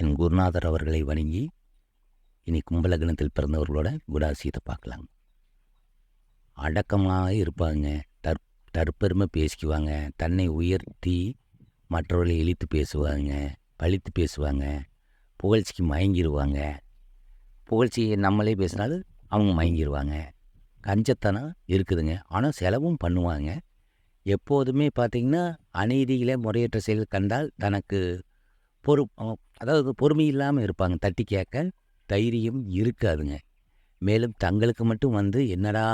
என் குருநாதர் அவர்களை வணங்கி இனி கும்பலக்னத்தில் பிறந்தவர்களோட குடாசியத்தை பார்க்கலாம். அடக்கமாக இருப்பாங்க. தற் தற்பெருமை பேசிக்குவாங்க. தன்னை உயர்த்தி மற்றவர்களை இழித்து பேசுவாங்க பழித்து பேசுவாங்க புகழ்ச்சிக்கு மயங்கிடுவாங்க புகழ்ச்சி நம்மளே பேசினாலும் அவங்க மயங்கிடுவாங்க கஞ்சத்தனம் இருக்குதுங்க. ஆனால் செலவும் பண்ணுவாங்க. எப்போதுமே பார்த்திங்கன்னா அநீதியிலே முறையற்ற செயல் கண்டால் தனக்கு பொறு அதாவது பொறுமை இல்லாமல் இருப்பாங்க. தட்டி கேட்க தைரியம் இருக்காதுங்க. மேலும் தங்களுக்கு மட்டும் வந்து என்னடா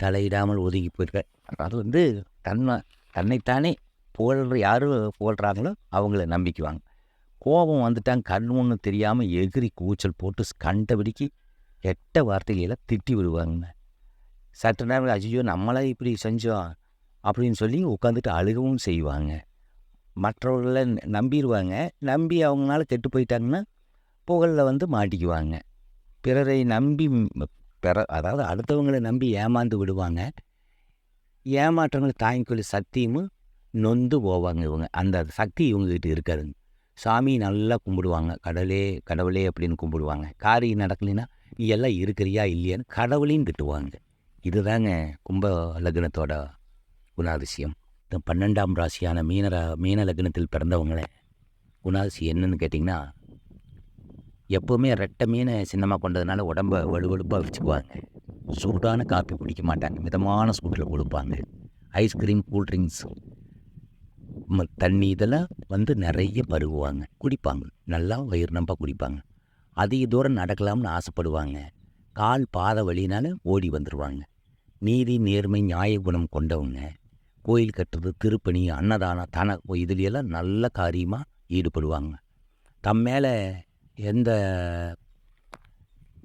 தலையிடாமல் ஒதுங்கி போயிருக்க. அது வந்து தன்னை தன்னைத்தானே புகழ்ற யார் புகழ்கிறாங்களோ அவங்கள நம்பிக்குவாங்க. கோபம் வந்துட்டாங்க கண் ஒன்று தெரியாமல் எகிரி கூச்சல் போட்டு கண்டபடிக்கு எட்ட வார்த்தைகளெல்லாம் திட்டி விடுவாங்க சற்று நேரம் ஐயோ நம்மளா இப்படி செஞ்சோம்? அப்படின்னு சொல்லி உட்காந்துட்டு அழுகவும் செய்வாங்க. மற்றவர்களை நம்பிடுவாங்க நம்பி அவங்களால கெட்டு போயிட்டாங்கன்னா புகழில் வந்து மாட்டிக்குவாங்க. பிறரை நம்பி பிற அதாவது அடுத்தவங்களை நம்பி ஏமாந்து விடுவாங்க. ஏமாற்றங்களை தாங்கிக்கொள்ள சக்தியும் நொந்து போவாங்க இவங்க. அந்த சக்தி இவங்ககிட்ட இருக்காதுங்க சாமி நல்லா கும்பிடுவாங்க. கடவுளே கடவுளே அப்படின்னு கும்பிடுவாங்க. காரியம் நடக்கலைன்னா நீ எல்லாம் இருக்கிறியா இல்லையான்னு கடவுளையும் திட்டுவாங்க. இதுதாங்க கும்ப லக்னத்தோட குணாதிசயம். இந்த பன்னெண்டாம் ராசியான மீனரா மீன லக்னத்தில் பிறந்தவங்களே குணாசி என்னன்னு கேட்டிங்கன்னா எப்போவுமே ரெட்டை மீனை சின்னமாக கொண்டதுனால உடம்ப வலுவழுப்பாக வச்சுக்குவாங்க. சூடான காப்பி குடிக்க மாட்டாங்க. மிதமான சூட்டில் கொடுப்பாங்க. ஐஸ்கிரீம் கூல்ட்ரிங்க்ஸ் தண்ணி இதெல்லாம் வந்து நிறைய பருகுவாங்க. குடிப்பாங்க. நல்லா வயிறு நம்ப குடிப்பாங்க. அதிக தூரம் நடக்கலாம்னு ஆசைப்படுவாங்க. கால் பாத வழினால ஓடி வந்துடுவாங்க நீதி நேர்மை நியாய குணம் கொண்டவங்க. கோயில் கட்டுறது திருப்பணி அன்னதானம் தன இதுலையெல்லாம் நல்ல காரியமாக ஈடுபடுவாங்க. தம் மேலே எந்த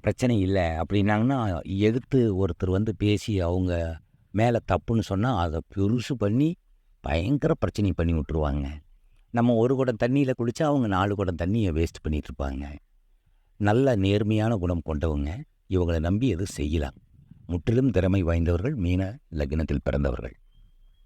பிரச்சனை இல்லை அப்படின்னாங்கன்னா எதிர்த்து ஒருத்தர் வந்து பேசி அவங்க மேலே தப்புன்னு சொன்னால் அதை பெருசு பண்ணி பயங்கர பிரச்சனை பண்ணி விட்ருவாங்க நம்ம ஒரு குடம் தண்ணியில் குடித்தா அவங்க நாலு குடம் தண்ணியை வேஸ்ட் பண்ணிகிட்ருப்பாங்க நல்ல நேர்மையான குணம் கொண்டவங்க இவங்களை நம்பி எதுவும் செய்யலாம். முற்றிலும் திறமை வாய்ந்தவர்கள் மீன லக்னத்தில் பிறந்தவர்கள்.